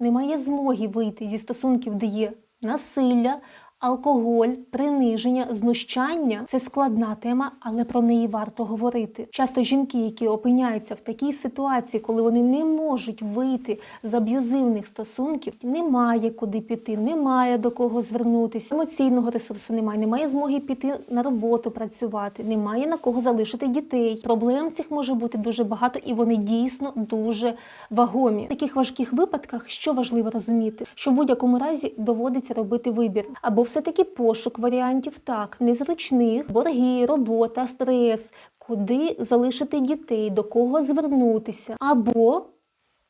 немає змоги вийти зі стосунків, де є насилля, алкоголь, приниження, знущання це складна тема, але про неї варто говорити. Часто жінки, які опиняються в такій ситуації, коли вони не можуть вийти з аб'юзивних стосунків, немає куди піти, немає до кого звернутися. Емоційного ресурсу немає, немає змоги піти на роботу працювати, немає на кого залишити дітей. Проблем цих може бути дуже багато, і вони дійсно дуже вагомі. В таких важких випадках що важливо розуміти, що в будь-якому разі доводиться робити вибір або все-таки пошук варіантів так, незручних, борги, робота, стрес, куди залишити дітей, до кого звернутися, або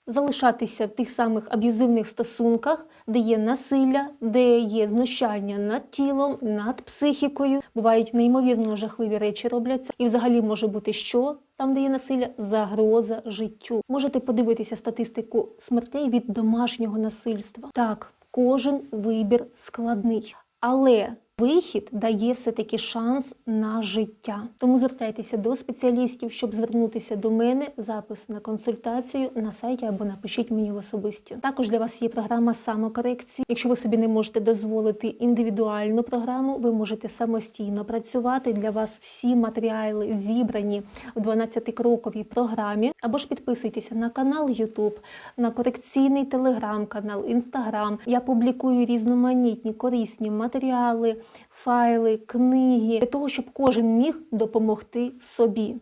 залишатися в тих самих аб'юзивних стосунках, де є насилля, де є знущання над тілом, над психікою. Бувають неймовірно жахливі речі робляться, і взагалі може бути що там, де є насилля, загроза життю. Можете подивитися статистику смертей від домашнього насильства. Так, кожен вибір складний, але Вихід дає все-таки шанс на життя. Тому звертайтеся до спеціалістів, щоб звернутися до мене. Запис на консультацію на сайті або напишіть мені в особисті. Також для вас є програма самокорекції. Якщо ви собі не можете дозволити індивідуальну програму, ви можете самостійно працювати. Для вас всі матеріали зібрані в 12-кроковій програмі. Або ж підписуйтеся на канал YouTube, на корекційний телеграм-канал, інстаграм. Я публікую різноманітні корисні матеріали файли, книги для того, щоб кожен міг допомогти собі.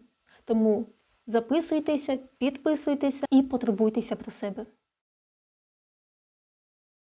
Тому записуйтеся, підписуйтеся і потурбуйтеся про себе.